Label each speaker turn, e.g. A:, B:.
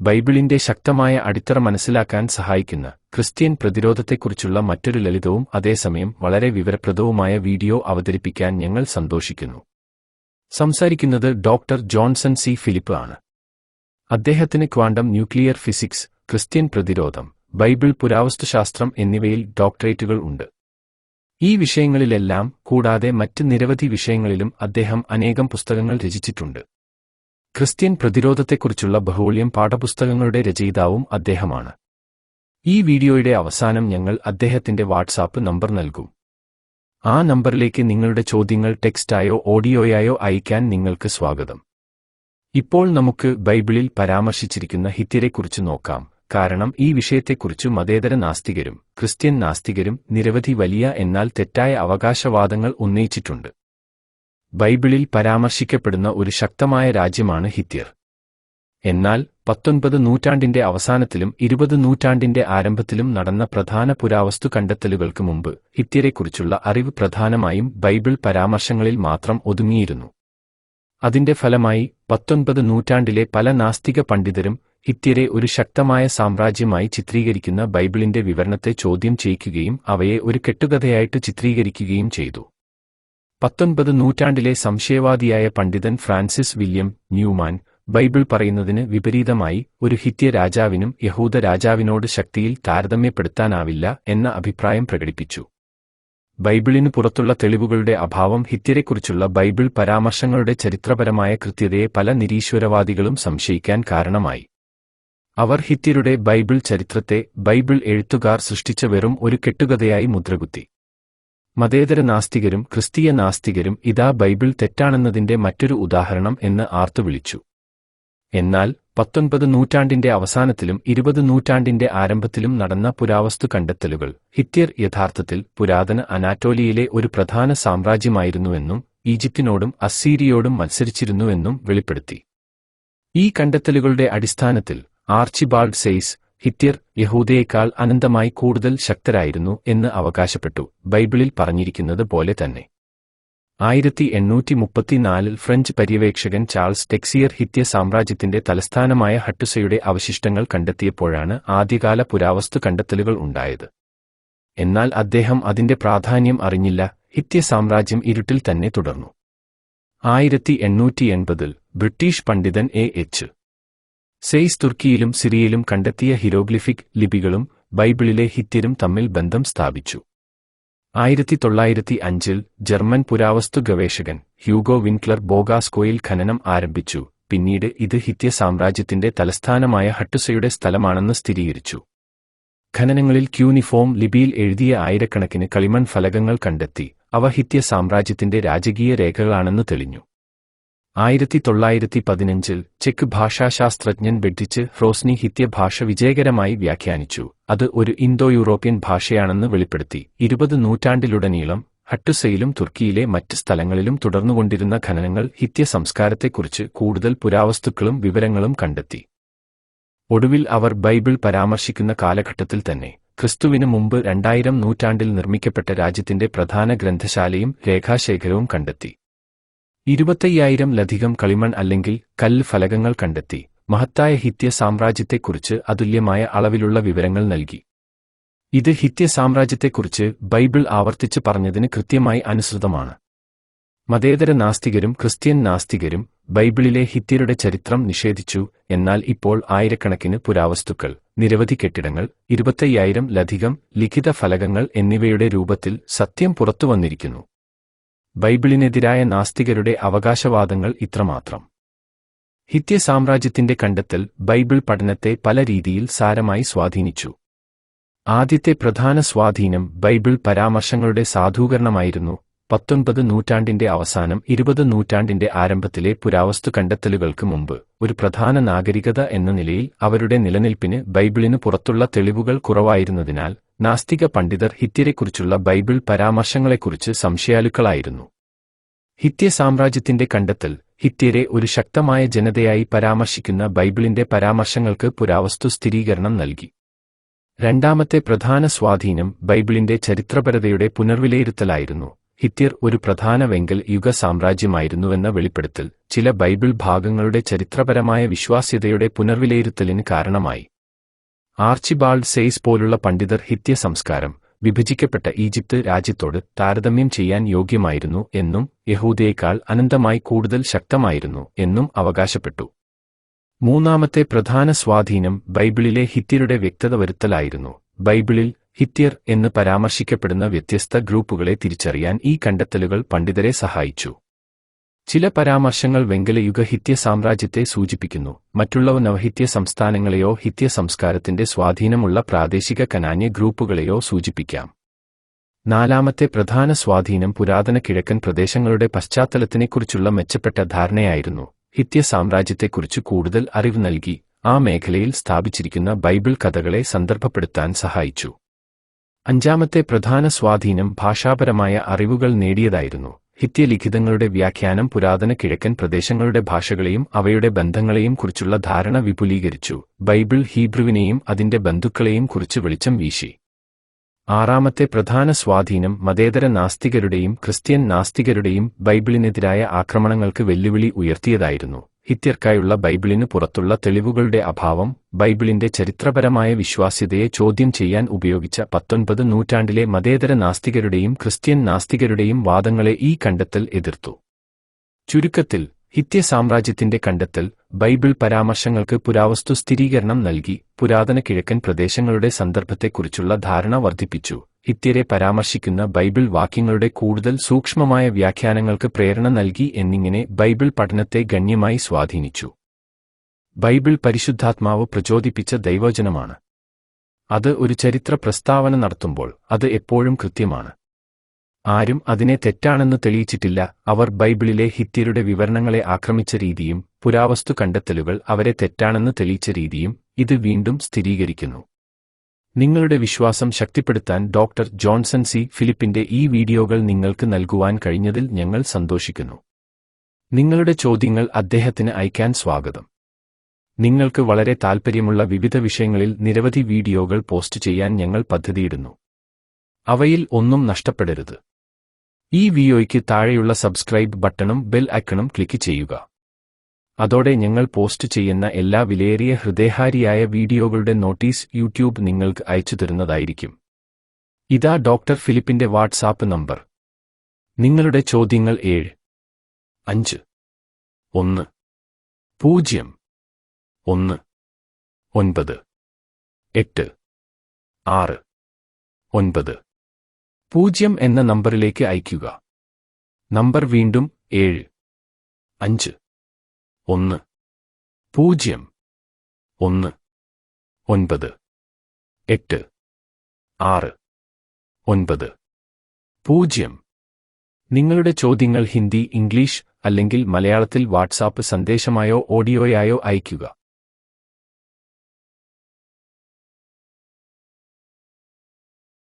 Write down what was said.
A: ബൈബിളിന്റെ ശക്തമായ അടിത്തറ മനസ്സിലാക്കാൻ സഹായിക്കുന്ന ക്രിസ്ത്യൻ പ്രതിരോധത്തെക്കുറിച്ചുള്ള മറ്റൊരു ലളിതവും അതേസമയം വളരെ വിവരപ്രദവുമായ വീഡിയോ അവതരിപ്പിക്കാൻ ഞങ്ങൾ സന്തോഷിക്കുന്നു. സംസാരിക്കുന്നത് ഡോക്ടർ ജോൺസൺ സി. ഫിലിപ്പ് ആണ്. അദ്ദേഹത്തിന് ക്വാണ്ടം ന്യൂക്ലിയർ ഫിസിക്സ് ക്രിസ്ത്യൻ പ്രതിരോധം ബൈബിൾ പുരാവസ്തുശാസ്ത്രം എന്നിവയിൽ ഡോക്ടറേറ്റുകൾ ഉണ്ട്. ഈ വിഷയങ്ങളിലെല്ലാം കൂടാതെ മറ്റ് നിരവധി വിഷയങ്ങളിലും അദ്ദേഹം അനേകം പുസ്തകങ്ങൾ രചിച്ചിട്ടുണ്ട്. ക്രിസ്ത്യൻ പ്രതിരോധത്തെക്കുറിച്ചുള്ള ബഹുള്യം പാഠപുസ്തകങ്ങളുടെ രചയിതാവും അദ്ദേഹമാണ്. ഈ വീഡിയോയുടെ അവസാനം ഞങ്ങൾ അദ്ദേഹത്തിന്റെ വാട്സാപ്പ് നമ്പർ നൽകും. ആ നമ്പറിലേക്ക് നിങ്ങളുടെ ചോദ്യങ്ങൾ ടെക്സ്റ്റായോ ഓഡിയോയായോ അയക്കാൻ നിങ്ങൾക്ക് സ്വാഗതം. ഇപ്പോൾ നമുക്ക് ബൈബിളിൽ പരാമർശിച്ചിരിക്കുന്ന ഹിത്യരെക്കുറിച്ച് നോക്കാം. കാരണം ഈ വിഷയത്തെക്കുറിച്ച് മതേതര നാസ്തികരും ക്രിസ്ത്യൻ നാസ്തികരും നിരവധി വലിയ എന്നാൽ തെറ്റായ അവകാശവാദങ്ങൾ ഉന്നയിച്ചിട്ടുണ്ട്. ബൈബിളിൽ പരാമർശിക്കപ്പെടുന്ന ഒരു ശക്തമായ രാജ്യമാണ് ഹിത്യർ. എന്നാൽ പത്തൊൻപത് നൂറ്റാണ്ടിന്റെ അവസാനത്തിലും ഇരുപത് നൂറ്റാണ്ടിന്റെ ആരംഭത്തിലും നടന്ന പ്രധാന പുരാവസ്തു കണ്ടെത്തലുകൾക്ക് മുമ്പ് ഹിത്യരെക്കുറിച്ചുള്ള അറിവ് പ്രധാനമായും ബൈബിൾ പരാമർശങ്ങളിൽ മാത്രം ഒതുങ്ങിയിരുന്നു. അതിന്റെ ഫലമായി പത്തൊൻപത് നൂറ്റാണ്ടിലെ പല നാസ്തിക പണ്ഡിതരും ഹിത്യരെ ഒരു ശക്തമായ സാമ്രാജ്യമായി ചിത്രീകരിക്കുന്ന ബൈബിളിന്റെ വിവരണത്തെ ചോദ്യം ചെയ്യിക്കുകയും അവയെ ഒരു കെട്ടുകഥയായിട്ട് ചിത്രീകരിക്കുകയും ചെയ്തു. പത്തൊൻപത് നൂറ്റാണ്ടിലെ സംശയവാദിയായ പണ്ഡിതൻ ഫ്രാൻസിസ് വില്യം ന്യൂമാൻ ബൈബിൾ പറയുന്നതിന് വിപരീതമായി ഒരു ഹിത്യ രാജാവിനും യഹൂദ രാജാവിനോട് ശക്തിയിൽ താരതമ്യപ്പെടുത്താനാവില്ല എന്ന അഭിപ്രായം പ്രകടിപ്പിച്ചു. ബൈബിളിനു പുറത്തുള്ള തെളിവുകളുടെ അഭാവം ഹിത്യരെക്കുറിച്ചുള്ള ബൈബിൾ പരാമർശങ്ങളുടെ ചരിത്രപരമായ കൃത്യതയെ പല നിരീശ്വരവാദികളും സംശയിക്കാൻ കാരണമായി. അവർ ഹിത്യരുടെ ബൈബിൾ ചരിത്രത്തെ ബൈബിൾ എഴുത്തുകാർ സൃഷ്ടിച്ച വെറും ഒരു കെട്ടുകഥയായി മുദ്രകുത്തി. മതേതര നാസ്തികരും ക്രിസ്തീയ നാസ്തികരും ഇതാ ബൈബിൾ തെറ്റാണെന്നതിന്റെ മറ്റൊരു ഉദാഹരണം എന്ന് ആർത്തുവിളിച്ചു എന്നാൽ പത്തൊൻപത് നൂറ്റാണ്ടിന്റെ അവസാനത്തിലും ഇരുപത് നൂറ്റാണ്ടിന്റെ ആരംഭത്തിലും നടന്ന പുരാവസ്തു കണ്ടെത്തലുകൾ ഹിത്യർ യഥാർത്ഥത്തിൽ പുരാതന അനാറ്റോലിയയിലെ ഒരു പ്രധാന സാമ്രാജ്യമായിരുന്നുവെന്നും ഈജിപ്തിനോടും അസീരിയോടും മത്സരിച്ചിരുന്നുവെന്നും വെളിപ്പെടുത്തി. ഈ കണ്ടെത്തലുകളുടെ അടിസ്ഥാനത്തിൽ ആർച്ചിബാൾഡ് സെയ്സ് ഹിത്യർ യഹൂദയേക്കാൾ അനന്തമായി കൂടുതൽ ശക്തരായിരുന്നു എന്ന് അവകാശപ്പെട്ടു ബൈബിളിൽ പറഞ്ഞിരിക്കുന്നത് പോലെ തന്നെ. ആയിരത്തി എണ്ണൂറ്റി മുപ്പത്തിനാലിൽ ഫ്രഞ്ച് പര്യവേക്ഷകൻ ചാൾസ് ടെക്സിയർ ഹിത്യ സാമ്രാജ്യത്തിന്റെ തലസ്ഥാനമായ ഹട്ടുസയുടെ അവശിഷ്ടങ്ങൾ കണ്ടെത്തിയപ്പോഴാണ് ആദ്യകാല പുരാവസ്തു കണ്ടെത്തലുകൾ ഉണ്ടായത്. എന്നാൽ അദ്ദേഹം അതിന്റെ പ്രാധാന്യം അറിഞ്ഞില്ല ഹിത്യ സാമ്രാജ്യം ഇരുട്ടിൽ തന്നെ തുടർന്നു. ആയിരത്തി എണ്ണൂറ്റി എൺപതിൽ ബ്രിട്ടീഷ് പണ്ഡിതൻ എ എച്ച് സെയ്സ് തുർക്കിയിലും സിറിയയിലും കണ്ടെത്തിയ ഹിരോഗ്ലിഫിക് ലിപികളും ബൈബിളിലെ ഹിത്യരും തമ്മിൽ ബന്ധം സ്ഥാപിച്ചു. ആയിരത്തി തൊള്ളായിരത്തി അഞ്ചിൽ ജർമ്മൻ പുരാവസ്തു ഗവേഷകൻ ഹ്യൂഗോ വിൻക്ലർ ബോഗാസ്കോയിൽ ഖനനം ആരംഭിച്ചു. പിന്നീട് ഇത് ഹിത്യ സാമ്രാജ്യത്തിന്റെ തലസ്ഥാനമായ ഹട്ടുസയുടെ സ്ഥലമാണെന്ന് സ്ഥിരീകരിച്ചു. ഖനനങ്ങളിൽ ക്യൂനിഫോം ലിപിയിൽ എഴുതിയ ആയിരക്കണക്കിന് കളിമൺ ഫലകങ്ങൾ കണ്ടെത്തി. അവ ഹിത്യ സാമ്രാജ്യത്തിന്റെ രാജകീയ രേഖകളാണെന്ന് തെളിഞ്ഞു. ആയിരത്തി തൊള്ളായിരത്തി പതിനഞ്ചിൽ ചെക്ക് ഭാഷാശാസ്ത്രജ്ഞൻ ബെഡിച്ച് ഫ്രോസ്നി ഹിത്യ ഭാഷ വിജയകരമായി വ്യാഖ്യാനിച്ചു. അത് ഒരു ഇന്തോ യൂറോപ്യൻ ഭാഷയാണെന്ന് വെളിപ്പെടുത്തി. ഇരുപത് നൂറ്റാണ്ടിലുടനീളം ഹട്ടുസയിലും തുർക്കിയിലെ മറ്റ് സ്ഥലങ്ങളിലും തുടർന്നുകൊണ്ടിരുന്ന ഖനനങ്ങൾ ഹിത്യ സംസ്കാരത്തെക്കുറിച്ച് കൂടുതൽ പുരാവസ്തുക്കളും വിവരങ്ങളും കണ്ടെത്തി. ഒടുവിൽ അവർ ബൈബിൾ പരാമർശിക്കുന്ന കാലഘട്ടത്തിൽ തന്നെ ക്രിസ്തുവിന് മുമ്പ് രണ്ടായിരം നൂറ്റാണ്ടിൽ നിർമ്മിക്കപ്പെട്ട രാജ്യത്തിന്റെ പ്രധാന ഗ്രന്ഥശാലയും രേഖാശേഖരവും കണ്ടെത്തി. ഇരുപത്തയ്യായിരം ലധികം കളിമൺ അല്ലെങ്കിൽ കല്ല് ഫലകങ്ങൾ കണ്ടെത്തി. മഹത്തായ ഹിത്യ സാമ്രാജ്യത്തെക്കുറിച്ച് അതുല്യമായ അളവിലുള്ള വിവരങ്ങൾ നൽകി. ഇത് ഹിത്യ സാമ്രാജ്യത്തെക്കുറിച്ച് ബൈബിൾ ആവർത്തിച്ച് പറഞ്ഞതിന് കൃത്യമായി അനുസൃതമാണ്. മതേതര നാസ്തികരും ക്രിസ്ത്യൻ നാസ്തികരും ബൈബിളിലെ ഹിത്യരുടെ ചരിത്രം നിഷേധിച്ചു എന്നാൽ ഇപ്പോൾ ആയിരക്കണക്കിന് പുരാവസ്തുക്കൾ നിരവധി കെട്ടിടങ്ങൾ ഇരുപത്തയ്യായിരം ലധികം ലിഖിത ഫലകങ്ങൾ എന്നിവയുടെ രൂപത്തിൽ സത്യം പുറത്തുവന്നിരിക്കുന്നു. ബൈബിളിനെതിരായ നാസ്തികരുടെ അവകാശവാദങ്ങൾ ഇത്രമാത്രം. ഹിത്യ സാമ്രാജ്യത്തിന്റെ കണ്ടെത്തൽ ബൈബിൾ പഠനത്തെ പല രീതിയിൽ സാരമായി സ്വാധീനിച്ചു. ആദ്യത്തെ പ്രധാന സ്വാധീനം ബൈബിൾ പരാമർശങ്ങളുടെ സാധൂകരണമായിരുന്നു. പത്തൊൻപത് നൂറ്റാണ്ടിന്റെ അവസാനം ഇരുപത് നൂറ്റാണ്ടിന്റെ ആരംഭത്തിലെ പുരാവസ്തു കണ്ടെത്തലുകൾക്ക് മുമ്പ് ഒരു പ്രധാന നാഗരികത എന്ന നിലയിൽ അവരുടെ നിലനിൽപ്പിന് ബൈബിളിന് പുറത്തുള്ള തെളിവുകൾ കുറവായിരുന്നതിനാൽ നാസ്തിക പണ്ഡിതർ ഹിത്യരെക്കുറിച്ചുള്ള ബൈബിൾ പരാമർശങ്ങളെക്കുറിച്ച് സംശയാലുക്കളായിരുന്നു. ഹിത്യ സാമ്രാജ്യത്തിന്റെ കണ്ടെത്തൽ. ഹിത്യരെ ഒരു ശക്തമായ ജനതയായി പരാമർശിക്കുന്ന ബൈബിളിന്റെ പരാമർശങ്ങൾക്ക് പുരാവസ്തു സ്ഥിരീകരണം നൽകി. രണ്ടാമത്തെ പ്രധാന സ്വാധീനം ബൈബിളിന്റെ ചരിത്രപരതയുടെ പുനർവിലയിരുത്തലായിരുന്നു. ഹിത്യർ ഒരു പ്രധാന വെങ്കൽ യുഗ സാമ്രാജ്യമായിരുന്നുവെന്ന വെളിപ്പെടുത്തൽ ചില ബൈബിൾ ഭാഗങ്ങളുടെ ചരിത്രപരമായ വിശ്വാസ്യതയുടെ പുനർവിലയിരുത്തലിന് കാരണമായി. ആർച്ചിബാൾഡ് സെയ്സ് പോലുള്ള പണ്ഡിതർ ഹിത്യ സംസ്കാരം വിഭജിക്കപ്പെട്ട ഈജിപ്ത് രാജ്യത്തോട് താരതമ്യം ചെയ്യാൻ യോഗ്യമായിരുന്നു എന്നും യഹൂദയേക്കാൾ അനന്തമായി കൂടുതൽ ശക്തമായിരുന്നു എന്നും അവകാശപ്പെട്ടു. മൂന്നാമത്തെ പ്രധാന സ്വാധീനം ബൈബിളിലെ ഹിത്യരുടെ വ്യക്തത വരുത്തലായിരുന്നു. ബൈബിളിൽ ഹിത്യർ എന്ന് പരാമർശിക്കപ്പെടുന്ന വ്യത്യസ്ത ഗ്രൂപ്പുകളെ തിരിച്ചറിയാൻ ഈ കണ്ടെത്തലുകൾ പണ്ഡിതരെ സഹായിച്ചു. ചില പരാമർശങ്ങൾ വെങ്കലയുഗ ഹിത്യ സാമ്രാജ്യത്തെ സൂചിപ്പിക്കുന്നു. മറ്റുള്ളവ നവഹിത്യ സംസ്ഥാനങ്ങളെയോ ഹിത്യ സംസ്കാരത്തിന്റെ സ്വാധീനമുള്ള പ്രാദേശിക കനാന്യ ഗ്രൂപ്പുകളെയോ സൂചിപ്പിക്കാം. നാലാമത്തെ പ്രധാന സ്വാധീനം പുരാതന കിഴക്കൻ പ്രദേശങ്ങളുടെ പശ്ചാത്തലത്തിനെക്കുറിച്ചുള്ള മെച്ചപ്പെട്ട ധാരണയായിരുന്നു. ഹിത്യ സാമ്രാജ്യത്തെക്കുറിച്ച് കൂടുതൽ അറിവ് നൽകി ആ മേഖലയിൽ സ്ഥാപിച്ചിരിക്കുന്ന ബൈബിൾ കഥകളെ സന്ദർഭപ്പെടുത്താൻ സഹായിച്ചു. അഞ്ചാമത്തെ പ്രധാന സ്വാധീനം ഭാഷാപരമായ അറിവുകൾ നേടിയതായിരുന്നു. ഹിത്യ ലിഖിതങ്ങളുടെ വ്യാഖ്യാനം പുരാതന കിഴക്കൻ പ്രദേശങ്ങളുടെ ഭാഷകളെയും അവയുടെ ബന്ധങ്ങളെയും കുറിച്ചുള്ള ധാരണ വിപുലീകരിച്ചു. ബൈബിൾ ഹീബ്രുവിനെയും അതിന്റെ ബന്ധുക്കളെയും കുറിച്ച് വെളിച്ചം വീശി. ആറാമത്തെ പ്രധാന സ്വാധീനം മതേതര നാസ്തികരുടെയും ക്രിസ്ത്യൻ നാസ്തികരുടെയും ബൈബിളിനെതിരായ ആക്രമണങ്ങൾക്ക് വെല്ലുവിളി ഉയർത്തിയതായിരുന്നു. ഹിത്യർക്കായുള്ള ബൈബിളിന് പുറത്തുള്ള തെളിവുകളുടെ അഭാവം ബൈബിളിന്റെ ചരിത്രപരമായ വിശ്വാസ്യതയെ ചോദ്യം ചെയ്യാൻ ഉപയോഗിച്ച പത്തൊൻപത് നൂറ്റാണ്ടിലെ മതേതര നാസ്തികരുടെയും ക്രിസ്ത്യൻ നാസ്തികരുടെയും വാദങ്ങളെ ഈ കണ്ടെത്തൽ എതിർത്തു. ചുരുക്കത്തിൽ ഹിത്യ സാമ്രാജ്യത്തിന്റെ കണ്ടെത്തൽ ബൈബിൾ പരാമർശങ്ങൾക്ക് പുരാവസ്തു സ്ഥിരീകരണം നൽകി പുരാതന കിഴക്കൻ പ്രദേശങ്ങളുടെ സന്ദർഭത്തെക്കുറിച്ചുള്ള ധാരണ വർദ്ധിപ്പിച്ചു. ഹിത്യരെ പരാമർശിക്കുന്ന ബൈബിൾ വാക്യങ്ങളുടെ കൂടുതൽ സൂക്ഷ്മമായ വ്യാഖ്യാനങ്ങൾക്ക് പ്രേരണ നൽകി എന്നിങ്ങനെ ബൈബിൾ പഠനത്തെ ഗണ്യമായി സ്വാധീനിച്ചു. ബൈബിൾ പരിശുദ്ധാത്മാവ് പ്രചോദിപ്പിച്ച ദൈവചനമാണ് അത് ഒരു ചരിത്ര പ്രസ്താവന നടത്തുമ്പോൾ അത് എപ്പോഴും കൃത്യമാണ്. ആരും അതിനെ തെറ്റാണെന്ന് തെളിയിച്ചിട്ടില്ല. അവർ ബൈബിളിലെ ഹിത്യരുടെ വിവരണങ്ങളെ ആക്രമിച്ച രീതിയും പുരാവസ്തു കണ്ടെത്തലുകൾ അവരെ തെറ്റാണെന്ന് തെളിയിച്ച രീതിയും ഇത് വീണ്ടും സ്ഥിരീകരിക്കുന്നു. നിങ്ങളുടെ വിശ്വാസം ശക്തിപ്പെടുത്താൻ ഡോക്ടർ ജോൺസൺ സി. ഫിലിപ്പിന്റെ ഈ വീഡിയോകൾ നിങ്ങൾക്ക് നൽകുവാൻ കഴിഞ്ഞതിൽ ഞങ്ങൾ സന്തോഷിക്കുന്നു. നിങ്ങളുടെ ചോദ്യങ്ങൾ അദ്ദേഹത്തിന് അയക്കാൻ സ്വാഗതം. നിങ്ങൾക്ക് വളരെ താൽപ്പര്യമുള്ള വിവിധ വിഷയങ്ങളിൽ നിരവധി വീഡിയോകൾ പോസ്റ്റ് ചെയ്യാൻ ഞങ്ങൾ പദ്ധതിയിടുന്നു. അവയിൽ ഒന്നും നഷ്ടപ്പെടരുത്. ഈ വീഡിയോയ്ക്ക് താഴെയുള്ള സബ്സ്ക്രൈബ് ബട്ടണും ബെൽ ഐക്കണും ക്ലിക്ക് ചെയ്യുക. അതോടെ ഞങ്ങൾ പോസ്റ്റ് ചെയ്യുന്ന എല്ലാ വിലയേറിയ ഹൃദയഹാരിയായ വീഡിയോകളുടെ നോട്ടീസ് യൂട്യൂബ് നിങ്ങൾക്ക് അയച്ചു തരുന്നതായിരിക്കും. ഇതാ ഡോക്ടർ ഫിലിപ്പിന്റെ വാട്സാപ്പ് നമ്പർ. നിങ്ങളുടെ ചോദ്യങ്ങൾ ഏഴ് അഞ്ച് ഒന്ന് പൂജ്യം ഒന്ന് ഒൻപത് എട്ട് ആറ് ഒൻപത്. പൂജ്യം എന്ന നമ്പറിലേക്ക് അയയ്ക്കുക. നമ്പർ വീണ്ടും ഏഴ് അഞ്ച്. ഒന്ന്. പൂജ്യം. ഒന്ന്. ഒൻപത്. എട്ട്. ആറ്. ഒൻപത്. പൂജ്യം. നിങ്ങളുടെ ചോദ്യങ്ങൾ ഹിന്ദി ഇംഗ്ലീഷ് അല്ലെങ്കിൽ മലയാളത്തിൽ വാട്സാപ്പ് സന്ദേശമായോ ഓഡിയോയായോ അയയ്ക്കുക.